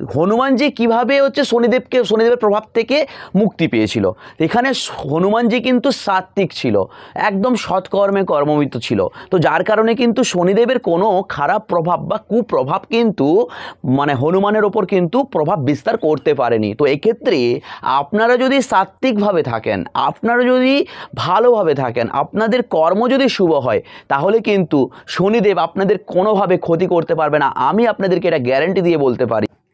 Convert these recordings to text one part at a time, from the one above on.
হনুমানজি কীভাবে হচ্ছে শনিদেবকে, শনিদেবের প্রভাব থেকে মুক্তি পেয়েছিল? এখানে হনুমানজি কিন্তু সাত্ত্বিক ছিল, একদম সৎকর্মে কর্মবিত ছিল। তো যার কারণে কিন্তু শনিদেবের কোনো খারাপ প্রভাব বা কুপ্রভাব কিন্তু মানে হনুমানের ওপর কিন্তু প্রভাব বিস্তার করতে পারেনি। তো এক্ষেত্রে আপনারা যদি সাত্ত্বিকভাবে থাকেন, আপনারা যদি ভালোভাবে থাকেন, আপনাদের কর্ম যদি শুভ হয়, তাহলে কিন্তু শনিদেব আপনাদের কোনোভাবে ক্ষতি করতে পারবে না। আমি আপনাদেরকে এটা গ্যারান্টি দিয়ে বলতে পারি।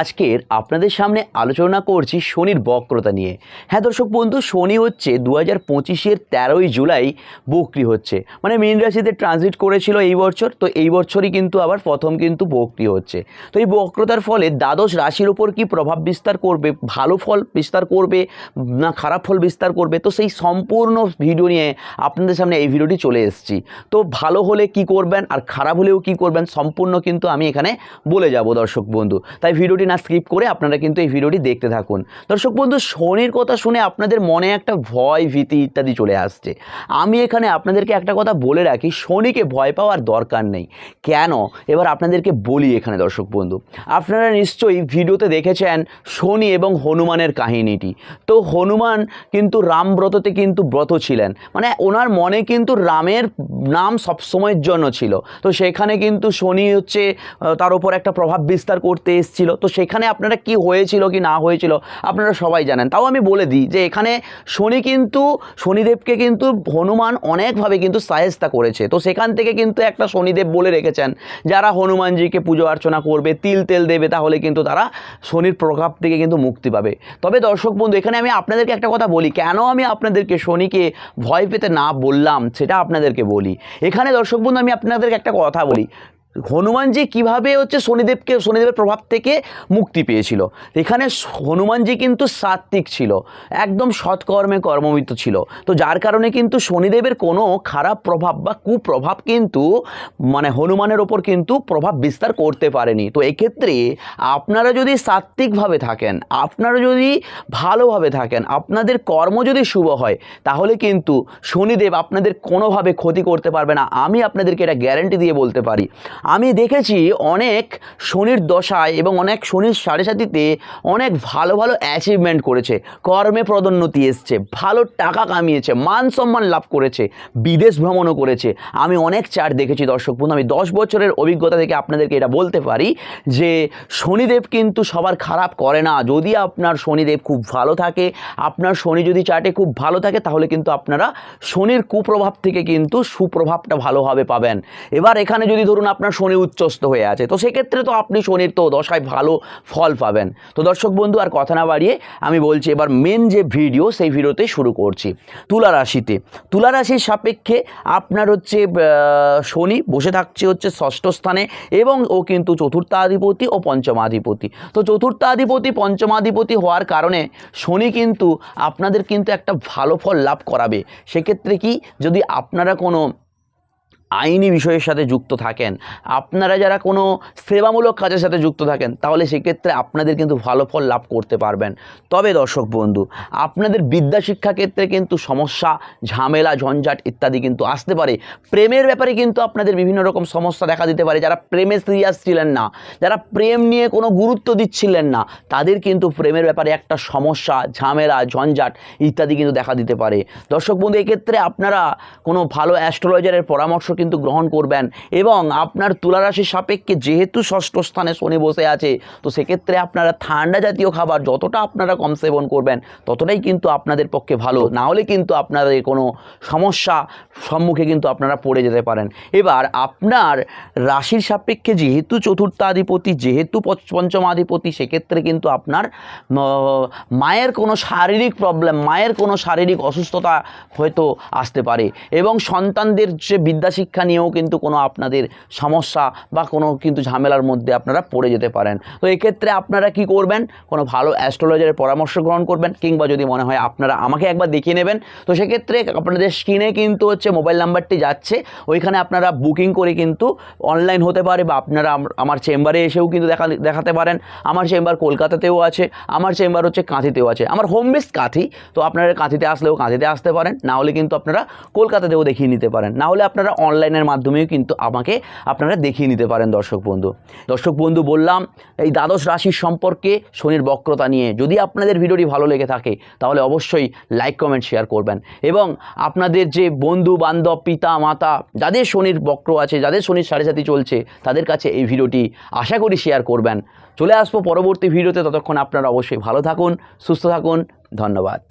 আজকের আপনাদের সামনে আলোচনা করছি শনির বক্রতা নিয়ে। হ্যাঁ দর্শক বন্ধু, শনি হচ্ছে দু হাজার পঁচিশের তেরোই জুলাই বক্রি হচ্ছে। মানে মীন রাশিতে ট্রানজিট করেছিল এই বছর, তো এই বছরই কিন্তু আবার প্রথম কিন্তু বক্রি হচ্ছে। তো এই বক্রতার ফলে দ্বাদশ রাশির ওপর কি প্রভাব বিস্তার করবে? ভালো ফল বিস্তার করবে না খারাপ ফল বিস্তার করবে? তো সেই সম্পূর্ণ ভিডিও নিয়ে আপনাদের সামনে এই ভিডিওটি চলে এসেছি। তো ভালো হলে কি করবেন আর খারাপ হলেও কি করবেন সম্পূর্ণ কিন্তু আমি এখানে বলে যাব দর্শক বন্ধু। তাই ভিডিওটি না স্কিপ করে আপনারা কিন্তু এই ভিডিওটি দেখতে থাকুন। দর্শক বন্ধু, শনির কথা শুনে আপনাদের মনে একটা ভয়, ভীতি ইত্যাদি চলে আসছে। আমি এখানে আপনাদেরকে একটা কথা বলে রাখি, শনিকে ভয় পাওয়ার দরকার নেই। কেন? এবার আপনাদেরকে বলি এখানে দর্শক বন্ধু। আপনারা নিশ্চয়ই ভিডিওতে দেখেছেন শনি এবং হনুমানের কাহিনীটি। তো হনুমান কিন্তু রামব্রততে কিন্তু ব্রত ছিলেন। মানে ওনার মনে কিন্তু রামের নাম সবসময়ের জন্য ছিল। তো সেখানে কিন্তু শনি হচ্ছে তার উপর একটা প্রভাব বিস্তার করতে এসেছিল। তো সেখানে আপনারা কি হয়েছিল কি না হয়েছিল আপনারা সবাই জানেন। তাও আমি বলে দিই যে এখানে শনি কিন্তু, শনিদেবকে কিন্তু হনুমান অনেকভাবে কিন্তু সাহেস্তা করেছে। তো সেখান থেকে কিন্তু একটা শনিদেব বলে রেখেছেন, যারা হনুমানজিকে পুজো অর্চনা করবে, তিল তেল দেবে, তাহলে কিন্তু তারা শনির প্রভাব থেকে কিন্তু মুক্তি পাবে। তবে দর্শক বন্ধু, এখানে আমি আপনাদেরকে একটা কথা বলি, কেন আমি আপনাদেরকে শনিকে ভয় পেতে না বললাম সেটা আপনাদেরকে বলি। এখানে দর্শক বন্ধু, আমি আপনাদেরকে একটা কথা বলি। হনুমানজি কীভাবে হচ্ছে শনিদেবকে, শনিদেবের প্রভাব থেকে মুক্তি পেয়েছিল। এখানে হনুমানজি কিন্তু সাত্ত্বিক ছিল, একদম সৎকর্মে কর্মমিত ছিল। তো যার কারণে কিন্তু শনিদেবের কোনো খারাপ প্রভাব বা কুপ্রভাব কিন্তু মানে হনুমানের ওপর কিন্তু প্রভাব বিস্তার করতে পারেনি। তো এক্ষেত্রে আপনারা যদি সাত্ত্বিকভাবে থাকেন, আপনারা যদি ভালোভাবে থাকেন, আপনাদের কর্ম যদি শুভ হয়, তাহলে কিন্তু শনিদেব আপনাদের কোনোভাবে ক্ষতি করতে পারবে না। আমি আপনাদেরকে এটা গ্যারান্টি দিয়ে বলতে পারি। আমি দেখেছি অনেক শনির দশায় এবং অনেক শনির সাড়ে সাতিতে অনেক ভালো ভালো অ্যাচিভমেন্ট করেছে। কর্মে পদোন্নতি এসছে, ভালো টাকা কামিয়েছে, মান সম্মান লাভ করেছে, বিদেশ ভ্রমণও করেছে। আমি অনেক চার্ট দেখেছি দর্শক বন্ধু, আমি দশ বছরের অভিজ্ঞতা থেকে আপনাদেরকে এটা বলতে পারি যে শনিদেব কিন্তু সবার খারাপ করে না। যদি আপনার শনিদেব খুব ভালো থাকে, আপনার শনি যদি চার্টে খুব ভালো থাকে, তাহলে কিন্তু আপনারা শনির কুপ্রভাব থেকে কিন্তু সুপ্রভাবটা ভালোভাবে পাবেন। এবার এখানে যদি ধরুন আপনার শনি উচ্চস্ত হয়ে আছে। তো সেক্ষেত্রে তো আপনি শনির তো দশায় ভালো ফল পাবেন। তো দর্শক বন্ধু, আর কথা না বাড়িয়ে আমি বলছি এবার মেন যে ভিডিও সেই ভিডিওতে শুরু করছি। তুলা রাশিতে। তুলা রাশির সাপেক্ষে আপনার হচ্ছে শনি বসে থাকছে হচ্ছে ষষ্ঠ স্থানে এবং ও কিন্তু চতুর্থাধিপতি ও পঞ্চমাধিপতি তো চতুর্থাধিপতি পঞ্চমাধিপতি হওয়ার কারণে শনি কিন্তু আপনাদের কিন্তু একটা ভালো ফল লাভ করাবে। সেক্ষেত্রে কি, যদি আপনারা কোনো আইনি বিষয়ের সাথে যুক্ত থাকেন। আপনারা যারা কোনো সেবামূলক কাজের সাথে যুক্ত থাকেন, তাহলে সেক্ষেত্রে আপনাদের কিন্তু ভালো ফল লাভ করতে পারবেন। তবে দর্শক বন্ধু, আপনাদের বিদ্যা শিক্ষা ক্ষেত্রে কিন্তু সমস্যা, ঝামেলা, ঝঞ্ঝাট ইত্যাদি কিন্তু আসতে পারে। প্রেমের ব্যাপারে কিন্তু আপনাদের বিভিন্ন রকম সমস্যা দেখা দিতে পারে। যারা প্রেমে সিরিয়াস ছিলেন না, যারা প্রেম নিয়ে কোনো গুরুত্ব দিচ্ছিলেন না, তাদের কিন্তু প্রেমের ব্যাপারে একটা সমস্যা, ঝামেলা, ঝঞ্ঝাট ইত্যাদি কিন্তু দেখা দিতে পারে। দর্শক বন্ধু, এক্ষেত্রে আপনারা কোনো ভালো অ্যাস্ট্রোলজারের পরামর্শ গ্রহণ করবেন। এবং আপনার তুলারাশির সাপেক্ষে যেহেতু ষষ্ঠ স্থানে শনি বসে আছে, তো সেক্ষেত্রে আপনারা ঠান্ডা জাতীয় খাবার যতটা আপনারা কম সেবন করবেন, ততটাই কিন্তু আপনাদের পক্ষে ভালো। না হলে কিন্তু আপনাদের কোনো সমস্যা সম্মুখে কিন্তু আপনারা পড়ে যেতে পারেন। এবার আপনার রাশির সাপেক্ষে যেহেতু চতুর্থাধিপতি, যেহেতু পঞ্চ- পঞ্চমাধিপতি সেক্ষেত্রে কিন্তু আপনার মায়ের কোনো শারীরিক প্রবলেম মায়ের কোনো শারীরিক অসুস্থতা হয়তো আসতে পারে। এবং সন্তানদের যে বিদ্যাশিক্ষা নিয়েও কিন্তু কোনো আপনাদের সমস্যা বা কোনো কিন্তু ঝামেলার মধ্যে আপনারা পড়ে যেতে পারেন। তো এক্ষেত্রে আপনারা কি করবেন? কোনো ভালো অ্যাস্ট্রোলজারের পরামর্শ গ্রহণ করবেন কিংবা যদি মনে হয় আপনারা আমাকে একবার দেখিয়ে নেবেন, তো সেক্ষেত্রে আপনাদের স্ক্রিনে কিন্তু হচ্ছে মোবাইল নাম্বারটি যাচ্ছে। ওইখানে আপনারা বুকিং করে কিন্তু অনলাইন হতে পারে বা আপনারা আমার চেম্বারে এসেও কিন্তু দেখা, দেখাতে পারেন। আমার চেম্বার কলকাতাতেও আছে, আমার চেম্বার হচ্ছে কাঁথিতেও আছে। আমার হোম বেস কাঁথি, তো আপনারা কাঁথিতে আসলেও কাঁথিতে আসতে পারেন। না হলে কিন্তু আপনারা কলকাতাতেও দেখিয়ে নিতে পারেন। না হলে আপনারা অনলাইনের মাধ্যমেও কিন্তু আমাকে আপনারা দেখিয়ে নিতে পারেন, দর্শক বন্ধু। দর্শক বন্ধু, বললাম, এই দ্বাদশ রাশির সম্পর্কে শনির বক্রতা নিয়ে যদি আপনাদের ভিডিওটি ভালো লেগে থাকে, তাহলে অবশ্যই লাইক, কমেন্ট, শেয়ার করবেন। এবং আপনাদের যে বন্ধু, বান্ধব, পিতা, মাতা, যাদের শনির বক্র আছে, যাদের শনির সাড়ে সাথী চলছে, তাদের কাছে এই ভিডিওটি আশা করি শেয়ার করবেন। চলে আসব পরবর্তী ভিডিওতে, ততক্ষণ আপনারা অবশ্যই ভালো থাকুন, সুস্থ থাকুন, ধন্যবাদ।